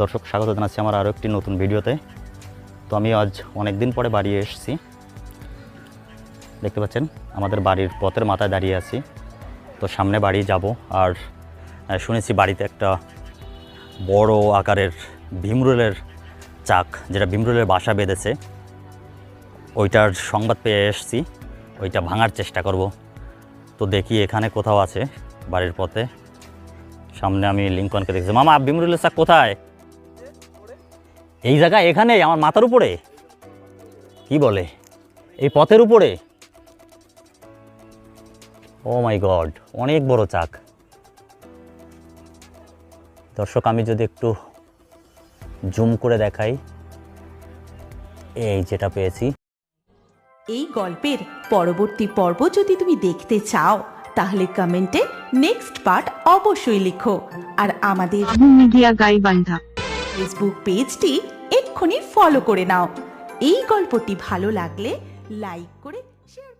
দর্শক, স্বাগত জানাচ্ছি আমার আরও একটি নতুন ভিডিওতে। তো আমি আজ অনেক দিন পরে বাড়ি এসেছি। দেখতে পাচ্ছেন, আমাদের বাড়ির পথের মাথায় দাঁড়িয়ে আছি। তো সামনে বাড়ি যাব আর শুনেছি বাড়িতে একটা বড় আকারের ভীমরুলের চাক, যেটা ভীমরুলের বাসা বেঁধেছে। ওইটার সংবাদ পেয়ে এসেছি, ওইটা ভাঙার চেষ্টা করব। তো দেখি এখানে কোথাও আছে বাড়ির পথে। সামনে আমি লিঙ্কনকে দেখছি। মামা, ভীমরুলের চাক কোথায়? এই জায়গায় এখানে আমার মাথার উপরে? কি বলে? এই পথের উপরে? ও মাই গড অনেক বড় চাক। দর্শক আমি যদি একটু জুম করে দেখাই। এই যেটা পেয়েছি। এই গল্পের পরবর্তী পর্ব যদি তুমি দেখতে চাও তাহলে কমেন্টে নেক্সট পার্ট অবশ্যই লিখো। আর আমাদের মিডিয়া গাইবান্ধা ফেসবুক পেজটি এক্ষুনি ফলো করে নাও। এই গল্পটি ভালো লাগলে লাইক করে শেয়ার